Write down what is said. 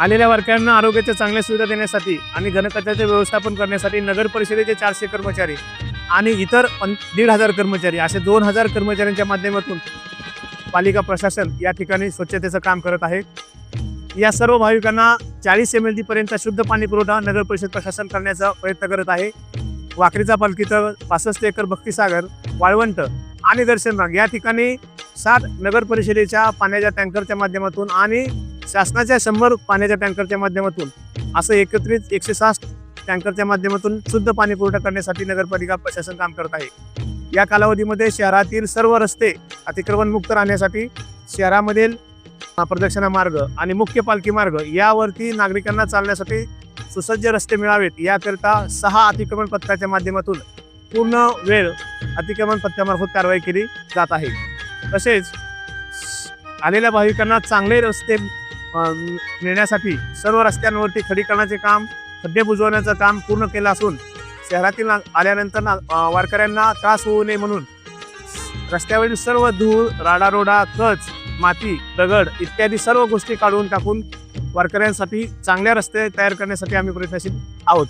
आलेल्या वारकऱ्यांना आरोग्याच्या चांगल्या सुविधा देण्यासाठी आणि घनकचऱ्याचे व्यवस्थापन करण्यासाठी नगर परिषदेचे चारशे कर्मचारी आणि इतर पं दीड हजार कर्मचारी असे दोन हजार कर्मचाऱ्यांच्या माध्यमातून पालिका प्रशासन या ठिकाणी स्वच्छतेचं काम करत आहे. या सर्व भाविकांना चाळीस एम एल पर्यंत शुद्ध पाणी पुरवठा नगर परिषद प्रशासन करण्याचा प्रयत्न करत आहे. वाकरीचा पालखीचं पासष्ट एकर भक्तीसागर वाळवंट आणि दर्शनबाग या ठिकाणी सात नगर परिषदेच्या पाण्याच्या टँकरच्या माध्यमातून आणि शासनाच्या शंभर पाण्याच्या टँकरच्या माध्यमातून असं एकत्रित एकशे साठ टँकरच्या माध्यमातून शुद्ध पाणी पुरवठा करण्यासाठी नगरपालिका प्रशासन काम करत आहे. या कालावधीमध्ये शहरातील सर्व रस्ते अतिक्रमणमुक्त राहण्यासाठी शहरामधील प्रदक्षिणा मार्ग आणि मुख्य पालखी मार्ग यावरती नागरिकांना चालण्यासाठी सुसज्ज रस्ते मिळावेत. याकरिता सहा अतिक्रमण पथकाच्या माध्यमातून पूर्ण वेळ अतिक्रमण पथकामार्फत कारवाई केली जात आहे. तसेच आलेल्या भाविकांना चांगले रस्ते नेण्यासाठी सर्व रस्त्यांवरती खडीकरणाचे काम खड्डे बुजवण्याचं काम पूर्ण केलं असून शहरातील ना- आल्यानंतर ना वारकऱ्यांना त्रास होऊ नये म्हणून रस्त्यावरील सर्व धूळ राडारोडा कच माती दगड इत्यादी सर्व गोष्टी काढून टाकून वारकऱ्यांसाठी चांगल्या रस्ते तयार करण्यासाठी आम्ही प्रयत्नशील आहोत.